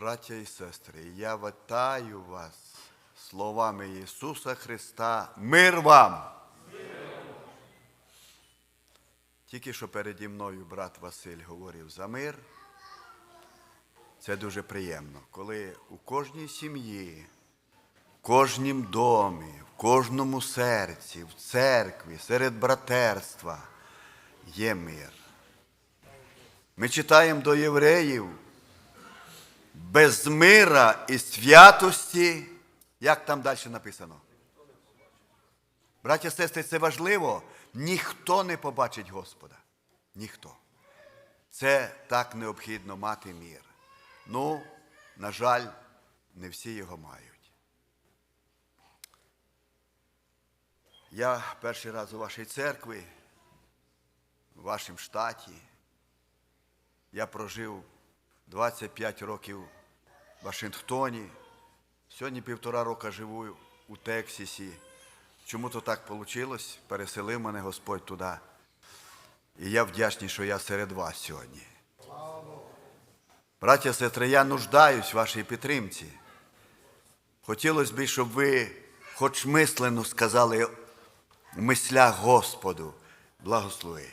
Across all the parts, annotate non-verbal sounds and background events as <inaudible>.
Браття і сестри, я вітаю вас словами Ісуса Христа. Мир вам! Тільки що переді мною брат Василь говорив за мир. Це дуже приємно, коли у кожній сім'ї, в кожнім домі, в кожному серці, в церкві, серед братерства є мир. Ми читаємо до євреїв без мира і святості, як там далі написано? Браття, сестри, це важливо. Ніхто не побачить Господа. Ніхто. Це так необхідно мати мір. Ну, на жаль, не всі його мають. Я перший раз у вашій церкві, в вашому штаті. Я прожив 25 років Вашингтоні. Сьогодні півтора року живу у Тексасі. Чому то так вийшло? Переселив мене Господь туди. І я вдячний, що я серед вас сьогодні. Браття, сестри, я нуждаюсь в вашій підтримці. Хотілося б, щоб ви хоч мислено сказали в мислях Господу, благослови.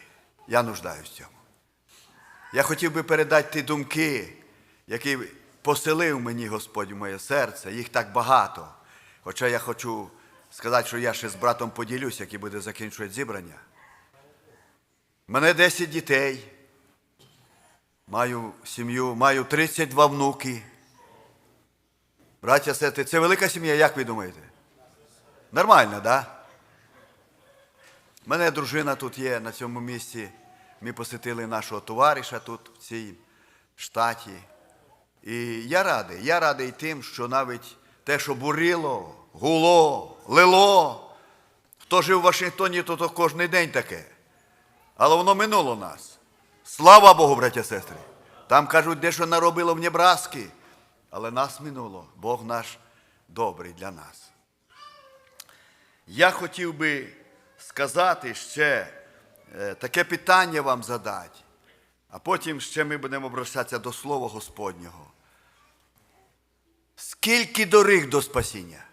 Я нуждаюсь в цьому. Я хотів би передати ті думки, які поселив мені Господь моє серце. Їх так багато. Хоча я хочу сказати, що я ще з братом поділюсь, який буде закінчувати зібрання. Мене 10 дітей. Маю сім'ю, маю 32 внуки. Браття, сестри, це велика сім'я, як ви думаєте? Нормально, так? Да? У мене дружина тут є на цьому місці. Ми посетили нашого товариша тут, в цій штаті. І я радий, я радий тим, що навіть те, що бурило, гуло, лило. Хто жив в Вашингтоні, то, то кожен день таке. Але воно минуло нас. Слава Богу, браття сестри. Там кажуть, дещо наробило в Небраски. Але нас минуло. Бог наш добрий для нас. Я хотів би сказати ще е, таке питання вам задати, а потім ще ми будемо обращатися до Слова Господнього. Скільки доріг до спасіння?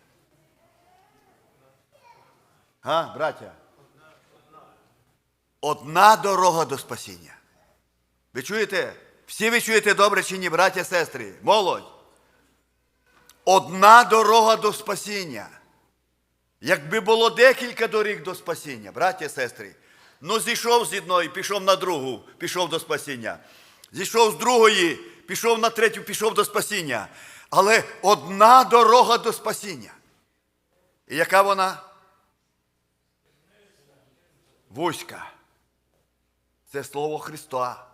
А, браття? Одна дорога до спасіння. Ви чуєте? Всі ви чуєте добре чи ні, браття, сестри? Молодь. Одна дорога до спасіння. Якби було декілька доріг до спасіння, браття, сестри, ну зійшов з одної, пішов на другу, пішов до спасіння. Зійшов з другої, пішов на третю, пішов до спасіння. Але одна дорога до спасіння. І яка вона? Вузька. Це слово Христа.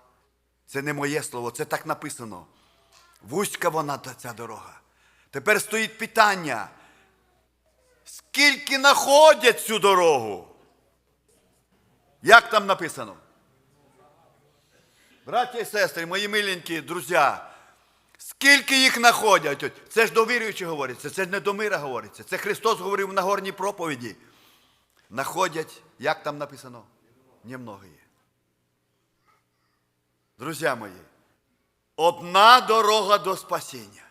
Це не моє слово, це так написано. Вузька вона ця дорога. Тепер стоїть питання. Скільки знаходять цю дорогу? Як там написано? Браття і сестри, мої миленькі друзі, скільки їх знаходять? Це ж до віруючих говориться, це ж не до мира говориться. Це Христос говорив на горній проповіді. Находять, як там написано? Немногие. Друзі мої, одна дорога до спасіння.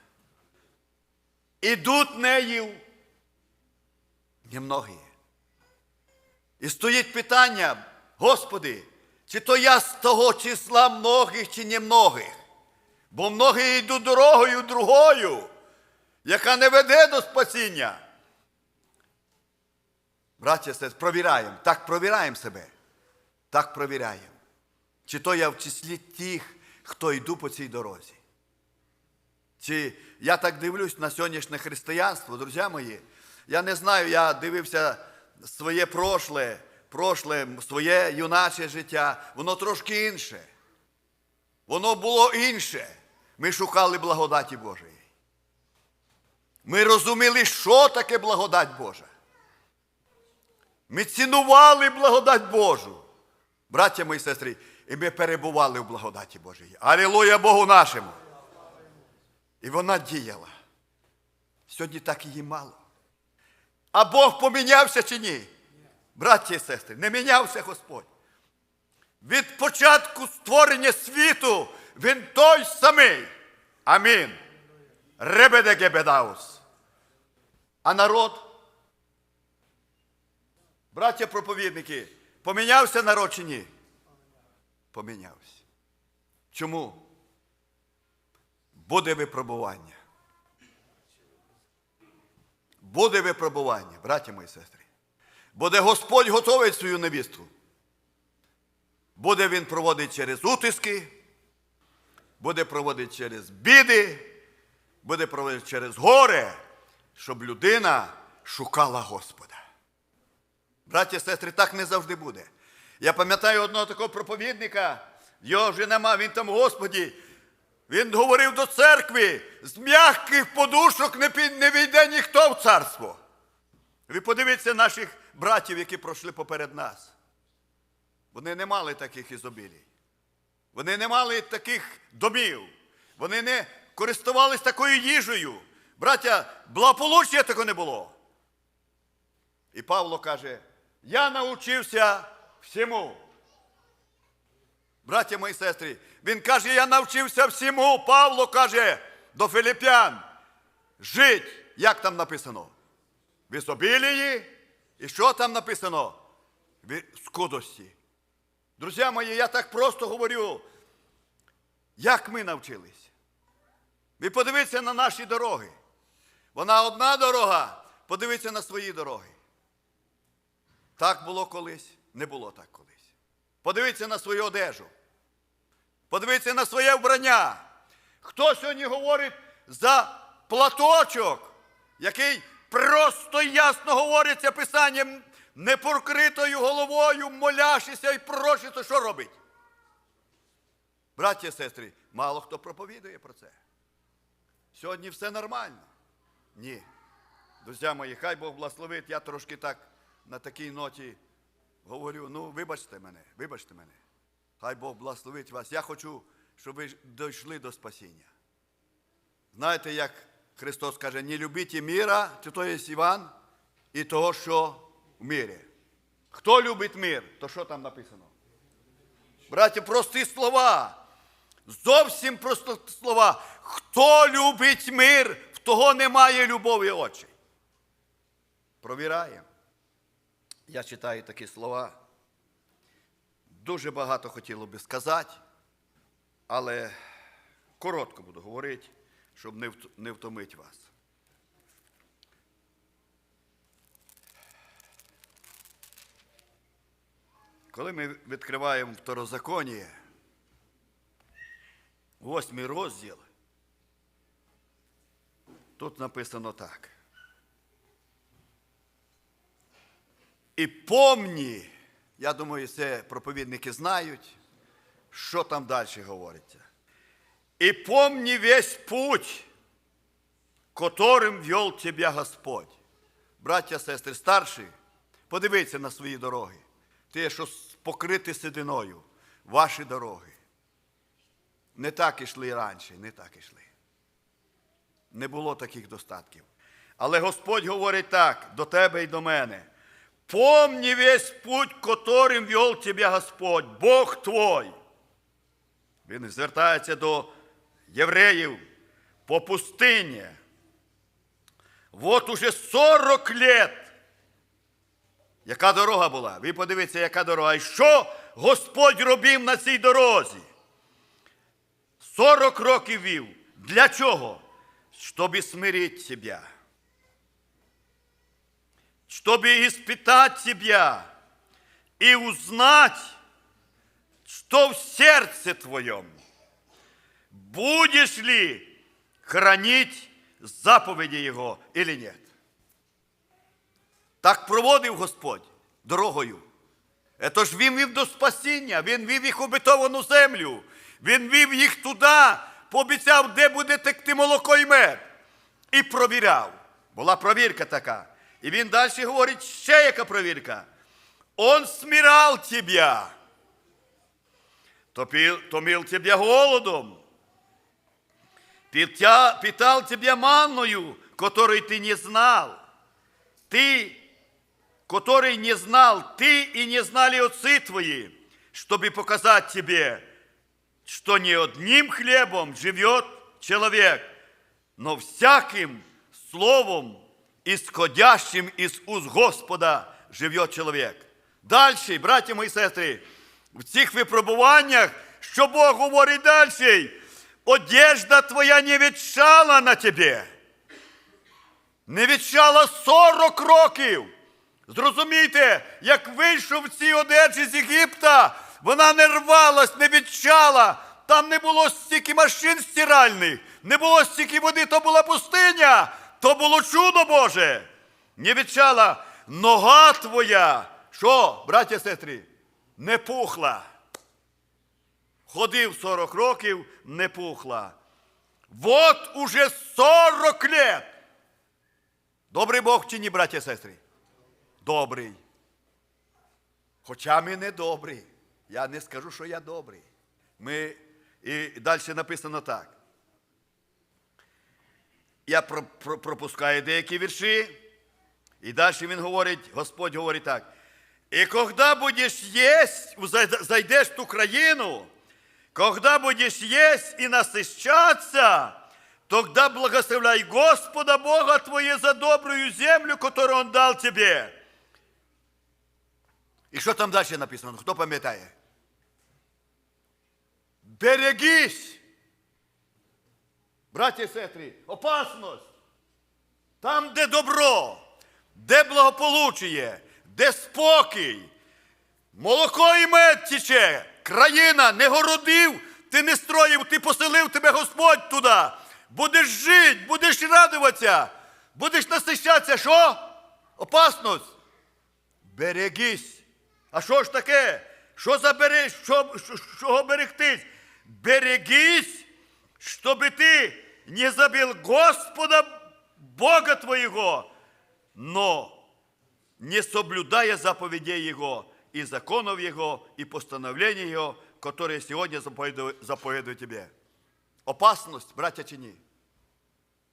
Ідуть нею немногие. І стоїть питання, Господи, чи то я з того числа многих, чи немногих? Бо многі йдуть дорогою другою, яка не веде до спасіння. Браття, сестри, провіряємо, так провіряємо себе. Так провіряємо. Чи то я в числі тих, хто йду по цій дорозі. Чи я так дивлюсь на сьогоднішнє християнство, друзі мої. Я не знаю, я дивився своє прошле, прошле, своє юначе життя, воно трошки інше. Воно було інше. Ми шукали благодаті Божої. Ми розуміли, що таке благодать Божа. Ми цінували благодать Божу. Браття мої сестри, і ми перебували в благодаті Божій. Алілуя Богу нашому. І вона діяла. Сьогодні так її мало. А Бог помінявся чи ні? Браті і сестри, не мінявся Господь. Від початку створення світу він той самий. Амінь. Ребедегебедаус. А народ, браття проповідники, помінявся народ чи ні? Помінявся. Чому? Буде випробування. Буде випробування, браті мої сестри. Буде Господь готовить свою невістку. Буде він проводити через утиски, буде проводити через біди, буде проводити через горе, щоб людина шукала Господа. Браті і сестри, так не завжди буде. Я пам'ятаю одного такого проповідника, його вже нема, він там, Господі, він говорив до церкви, з м'яких подушок не, не війде ніхто в царство. Ви подивіться наших братів, які пройшли поперед нас. Вони не мали таких ізобілій. Вони не мали таких домів. Вони не користувались такою їжею. Браття, благополуччя такого не було. І Павло каже: я навчився всьому. Браття мої сестри, він каже, я навчився всьому. Павло каже до Филип'ян. Жить, як там написано? В ізобілії. І що там написано? В скудості. Друзі мої, я так просто говорю, як ми навчились. Ви подивіться на наші дороги. Вона одна дорога, подивіться на свої дороги. Так було колись, не було так колись. Подивіться на свою одежу. Подивіться на своє вбрання. Хто сьогодні говорить за платочок, який просто ясно говориться писанням, непокритою головою, моляшися і проситься, що робить? Браті і сестри, мало хто проповідує про це. Сьогодні все нормально. Ні. Друзі мої, хай Бог благословить, я трошки так на такій ноті говорю, ну, вибачте мене, вибачте мене. Хай Бог благословить вас. Я хочу, щоб ви дійшли до спасіння. Знаєте, як Христос каже, не любіть міра, чи то є Іван, і того, що в мірі. Хто любить мир, то що там написано? Браті, прості слова. Зовсім прості слова. Хто любить мир, в того немає любові очей. Провіраємо. Я читаю такі слова. Дуже багато хотіло би сказати, але коротко буду говорити, щоб не втомити вас. Коли ми відкриваємо второзаконія, восьмий розділ, тут написано так. І помні, я думаю, це проповідники знають, що там далі говориться. І помни весь путь, которым вел тебя Господь. Браття, сестри, старші, подивіться на свої дороги. Те, що покриті сединою, ваші дороги. Не так ішли раніше, не так ішли. Не було таких достатків. Але Господь говорить так до тебе і до мене. Помни весь путь, которым вел тебя Господь, Бог твой. Він звертається до євреїв по пустині. Вот уже 40 лет. Яка дорога була? Ви подивіться, яка дорога. І що Господь робив на цій дорозі? 40 років вів. Для чого? Щоб смирити себе. Чтобы испытать тебя и узнать, что в сердце твоем. Будешь ли хранить заповеди Його или нет? Так проводив Господь дорогою. Це ж він вів до спасіння, він вів їх в обетовану землю. Він вів їх туди, пообіцяв, де буде текти молоко і мед. І провіряв. Була провірка така. І він далі говорить, ще яка провірка. Он смирал тебя, томил тебя голодом, питал тебя манною, которой ты не знал. Ты, который не знал, ты и не знали отцы твои, чтобы показать тебе, что не одним хлебом живет человек, но всяким словом, исходящим із уст Господа, живе чоловік. Далі, браті мої сестри, в цих випробуваннях, що Бог говорить далі, одежда твоя не відчала на тебе. Не відчала 40 років. Зрозумійте, як вийшов в цій одежі з Єгипта, вона не рвалась, не відчала. Там не було стільки машин стиральних, не було стільки води, то була пустиня, то було чудо Боже. Не відчала нога твоя. Що, браття сестри, не пухла. Ходив 40 років, не пухла. Вот уже 40 лет. Добрий Бог чи ні, браття сестри? Добрий. Хоча ми не добрі. Я не скажу, що я добрий. Ми, і далі написано так. Я про, про, пропускаю деякі вірші. І далі він говорить, Господь говорить так. І коли будеш єсть, зайдеш в ту країну, когда будешь есть и насыщаться, тогда благословляй Господа Бога твоє за добрую землю, которую Он дал тебе. І що там далі написано? Хто пам'ятає? Берегись! Браті і сестри, опасність! Там, де добро, де благополучіє, де спокій, молоко і мед тече, країна не городив, ти не строїв, ти поселив тебе Господь туди. Будеш жити, будеш радуватися, будеш насищатися. Що? Опасність. Берегись. А що ж таке? Що за берег, що, що, чого берегтись? Берегись, щоб ти не забив Господа Бога твоего, но не соблюдая заповедей Его и законов Его и постановлений Его, которые сегодня заповедую, тебе. Опасність, браття чи ні?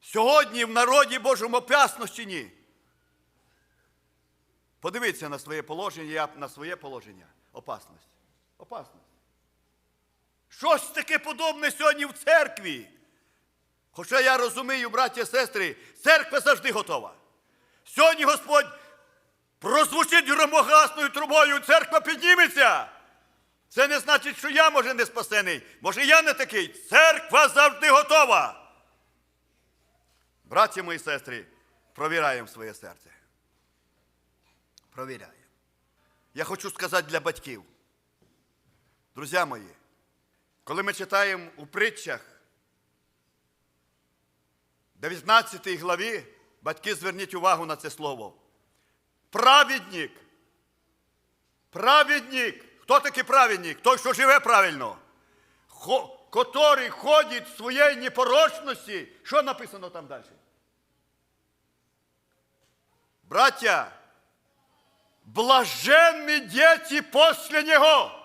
Сьогодні в народі Божому опасність чи ні? Подивіться на своє положення, на своє положення. Опасність. Опасність. Щось таке подобне сьогодні в церкві. Хоча я розумію, браття і сестри, церква завжди готова. Сьогодні Господь прозвучить громогасною трубою, церква підніметься. Це не значить, що я, може, не спасений. Може, я не такий. Церква завжди готова. Браті мої сестри, провіраємо своє серце. Провіряємо. Я хочу сказати для батьків. Друзі мої, коли ми читаємо у притчах 19 главі, батьки, зверніть увагу на це слово. Праведник. Праведник. Хто такий праведник? Той, що живе правильно. Хо, Котрий ходить в своїй непорочності. Що написано там далі? Браття, блаженні діти після нього.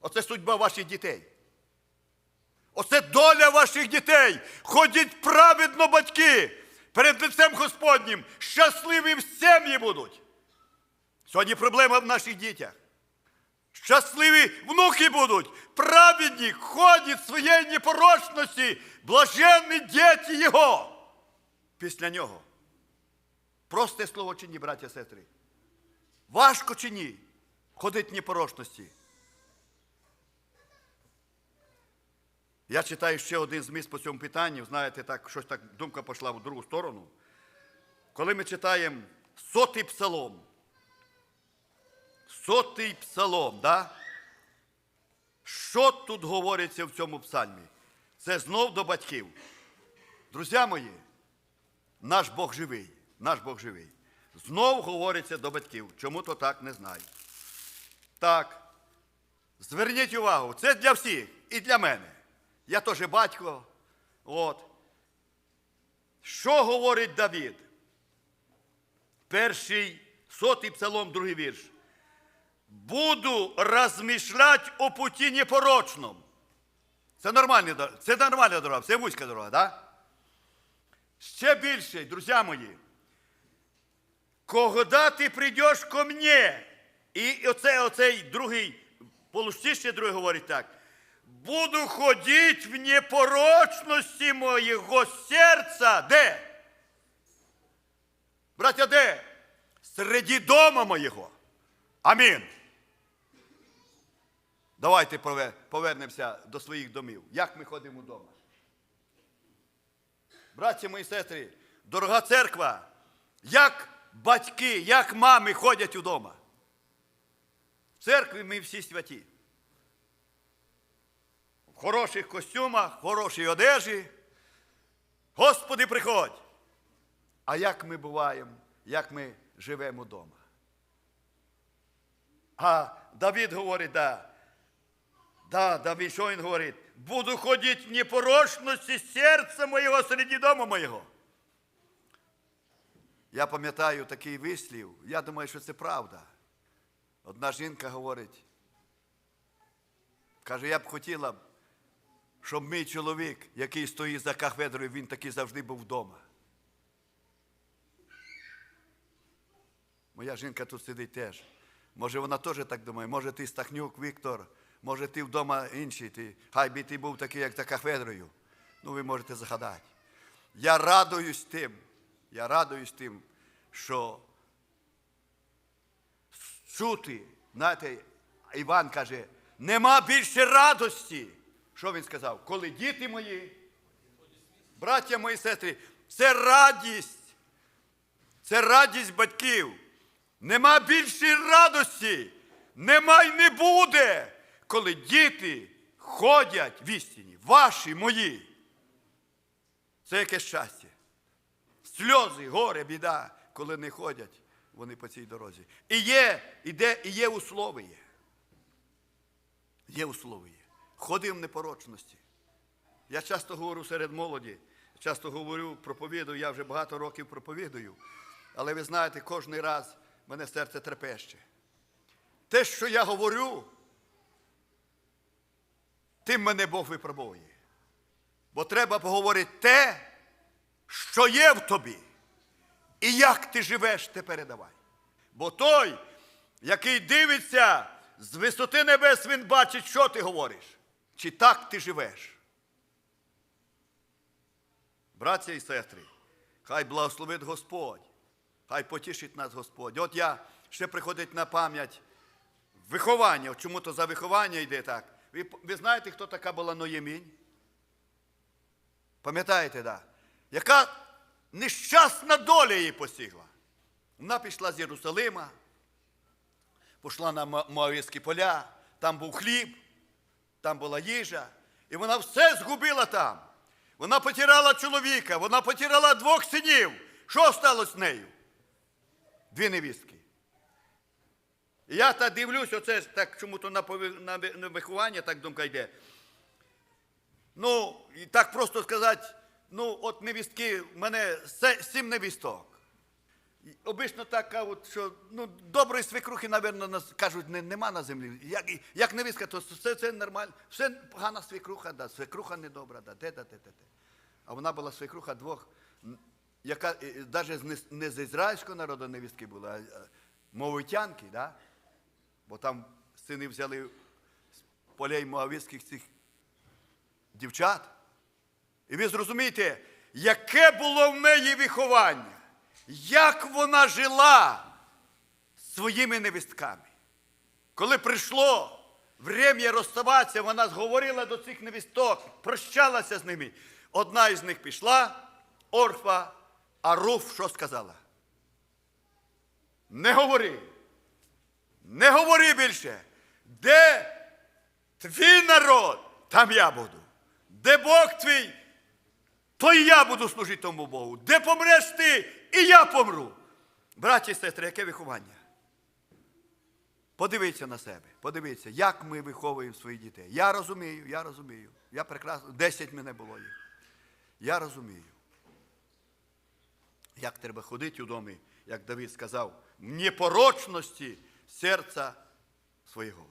Оце судьба ваших дітей. Оце доля ваших дітей. Ходіть праведно, батьки, перед лицем Господнім. Щасливі в сім'ї будуть. Сьогодні проблема в наших дітях. Щасливі внуки будуть. Праведні ходять в своєї непорочності. Блаженні діти його. Після нього. Просте слово чи ні, браття сестри? Важко чи ні? Ходить в непорочності. Я читаю ще один зміст по цьому питанню. Знаєте, так, щось так думка пішла в другу сторону. Коли ми читаємо сотий псалом, сотий псалом, да? що тут говориться в цьому псальмі? Це знов до батьків. Друзі мої, наш Бог живий, наш Бог живий. Знов говориться до батьків. Чому то так не знаю. Так. Зверніть увагу, це для всіх і для мене. Я теж батько. От. Що говорить Давід? Перший сотий псалом, другий вірш. Буду розмішлять о путі непорочному. Це нормальна це нормальна дорога, це вузька дорога, так? Да? Ще більше, друзі мої. Когда ти прийдеш ко мне, і оце, оцей другий, полустище другий говорить так. буду ходити в непорочності моєго серця. Де? Браття, де? Середі дома моєго. Амін. Давайте повернемося до своїх домів. Як ми ходимо вдома? Братці мої сестри, дорога церква, як батьки, як мами ходять удома. В церкві ми всі святі. В хороших костюмах, в хорошій одежі. Господи, приходь. А як ми буваємо, як ми живемо вдома? А Давид говорить, да. Да, Давид, що він говорить? Буду ходити в непорочності серця моєго серед дому моєго. Я пам'ятаю такий вислів, я думаю, що це правда. Одна жінка говорить, каже, я б хотіла, щоб мій чоловік, який стоїть за кафедрою, він такий завжди був вдома. Моя жінка тут сидить теж. Може, вона теж так думає, може ти Стахнюк, Віктор, може ти вдома інший, ти, хай би ти був такий, як за кафедрою. Ну, ви можете загадати. Я радуюсь тим, я радуюсь тим, що чути, знаєте, Іван каже, нема більше радості. Що він сказав? Коли діти мої, браття мої сестри, це радість. Це радість батьків. Нема більше радості. Нема й не буде, коли діти ходять в істині, ваші, мої. Це яке щастя. Сльози, горе, біда, коли не ходять вони по цій дорозі. І є, іде, і є условиє. Є условиє. Ходи в непорочності. Я часто говорю серед молоді, часто говорю, проповідую, я вже багато років проповідую. Але ви знаєте, кожен раз мене серце трепеще. Те, що я говорю, тим мене Бог випробує. Бо треба поговорити те, що є в тобі. І як ти живеш, ти передавай. Бо той, який дивиться з висоти небес, він бачить, що ти говориш. Чи так ти живеш. Браття і сестри, хай благословить Господь, хай потішить нас Господь. От я ще приходить на пам'ять виховання. Чому то за виховання йде так? Ви, ви знаєте, хто така була Ноємінь? Пам'ятаєте, да? Яка нещасна доля її посігла. Вона пішла з Єрусалима, пішла на Мо- Моавські поля, там був хліб, там була їжа, і вона все згубила там. Вона потирала чоловіка, вона потирала двох синів. Що сталося з нею? Дві невістки. Я так дивлюсь, оце так чому-то на, на виховання, так думка йде. Ну, і так просто сказати, ну, от невістки, в мене сім невісток. Обично так кажуть, що ну, доброї свекрухи, мабуть, кажуть, не, нема на землі. Як, як невістка, то все це нормально. Все погана свекруха, да, свекруха недобра, да, де, де, де, де, де. А вона була свекруха двох, яка навіть не, з- не з ізраїльського народу невістки була, а мовитянки, да? бо там сини взяли з полей моавських цих дівчат. І ви зрозумієте, яке було в неї виховання, як вона жила своїми невістками. Коли прийшло время розставатися, вона зговорила до цих невісток, прощалася з ними. Одна із них пішла, Орфа, а Руф що сказала? Не говори. Не говори більше. Де твій народ, там я буду. Де Бог твій, то і я буду служити тому Богу. Де помреш ти, і я помру. Браті і сестри, яке виховання? Подивіться на себе, подивіться, як ми виховуємо своїх дітей. Я розумію, я розумію. Я прекрасно, десять мене було їх. Я розумію. Як треба ходити у домі, як Давид сказав, в непорочності серця свого.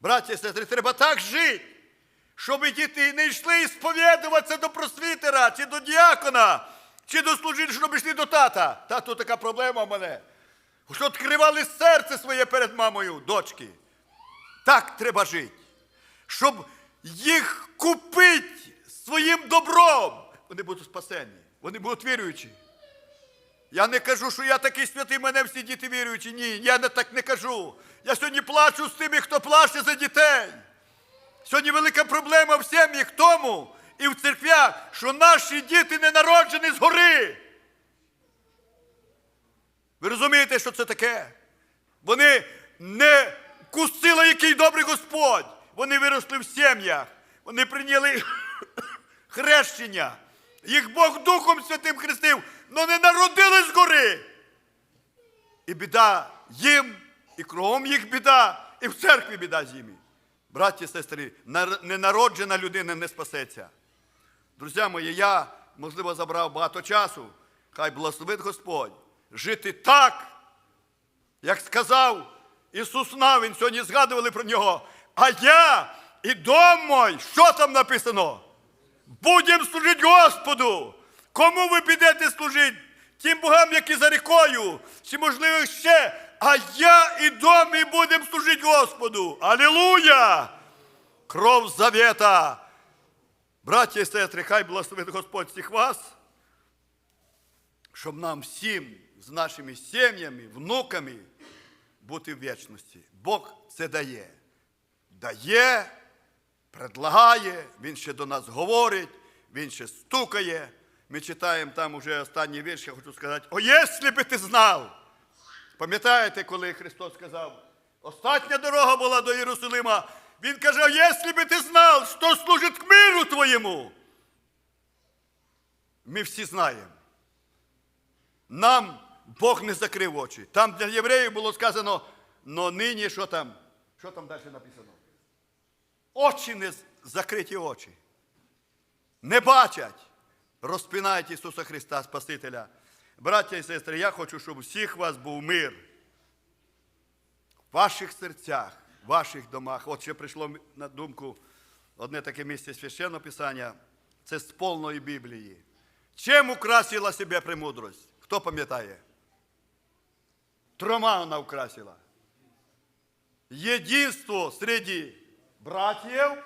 Браті і сестри, треба так жити, щоб діти не йшли сповідуватися до просвітера, чи до діакона, чи до служителя, щоб йшли до тата. Тату така проблема в мене. Що відкривали серце своє перед мамою, дочки. Так треба жити. щоб їх купити своїм добром, вони будуть спасені, вони будуть віруючі. Я не кажу, що я такий святий, мене всі діти віруючі. Ні, я не так не кажу. Я сьогодні плачу з тими, хто плаче за дітей. Сьогодні велика проблема в сім'ях тому і в церквях, що наші діти не народжені згори. Ви розумієте, що це таке? Вони не кусили, який добрий Господь. Вони виросли в сім'ях. Вони прийняли <coughs> хрещення. Їх Бог Духом Святим хрестив, але не народились згори. І біда їм, і кругом їх біда, і в церкві біда з ними. Браті і сестри, ненароджена людина не спасеться. Друзі мої, я, можливо, забрав багато часу. Хай благословить Господь. Жити так, як сказав Ісус Нав, він сьогодні згадували про нього. А я і дом мой, що там написано? Будемо служити Господу. Кому ви підете служити? Тим богам, які за рікою, чи можливо ще. А я і дом мій будемо служити Господу. Алілуя! Кров завета. Браті і сестри, хай благословить Господь всіх вас, щоб нам всім з нашими сім'ями, внуками бути в вічності. Бог це дає. Дає, предлагає, Він ще до нас говорить, Він ще стукає. Ми читаємо там уже останній вірш, я хочу сказати, о, якщо би ти знав. Пам'ятаєте, коли Христос сказав, остання дорога була до Єрусалима, Він каже, «О, якщо би ти знав, що служить к миру твоєму. Ми всі знаємо. Нам Бог не закрив очі. Там для євреїв було сказано, но нині що там? Що там далі написано? Очі не закриті очі. Не бачать. Розпинають Ісуса Христа, Спасителя. Браття і сестри, я хочу, щоб у всіх вас був мир. В ваших серцях, в ваших домах. От ще прийшло на думку одне таке місце священного Писання. Це з повної Біблії. Чим украсила себе премудрость? Хто пам'ятає? Трома вона украсила. Єдинство среди братів,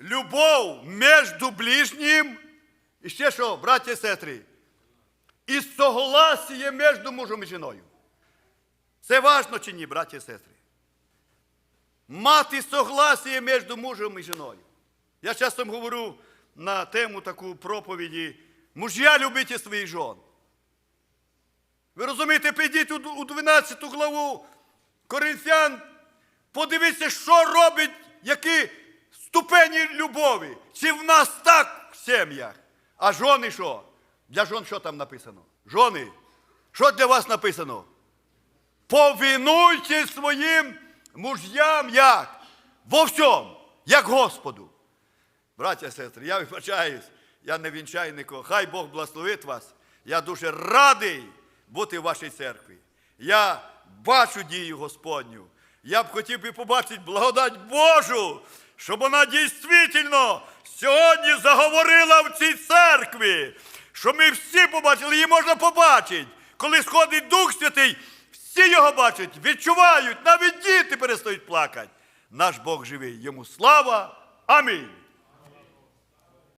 любов між ближнім, і ще що, браті і сестри, і согласіє між мужем і жіною. Це важно чи ні, браті і сестри? Мати согласіє між мужем і жіною. Я часто говорю на тему таку проповіді муж'я любите своїх жон. Ви розумієте, підіть у 12 главу Коринфян, подивіться, що робить, які ступені любові. Чи в нас так в сім'ях? А жони що? Для жон що там написано? Жони, що для вас написано? Повінуйте своїм муж'ям як? Во всьому, як Господу. Браття і сестри, я вибачаюсь, я не вінчаю нікого. Хай Бог благословить вас. Я дуже радий бути в вашій церкві. Я бачу дію Господню. Я б хотів би побачити благодать Божу, щоб вона дійсно сьогодні заговорила в цій церкві. Щоб ми всі побачили, її можна побачити. Коли сходить Дух Святий, всі його бачать, відчувають, навіть діти перестають плакати. Наш Бог живий. Йому слава. Амінь.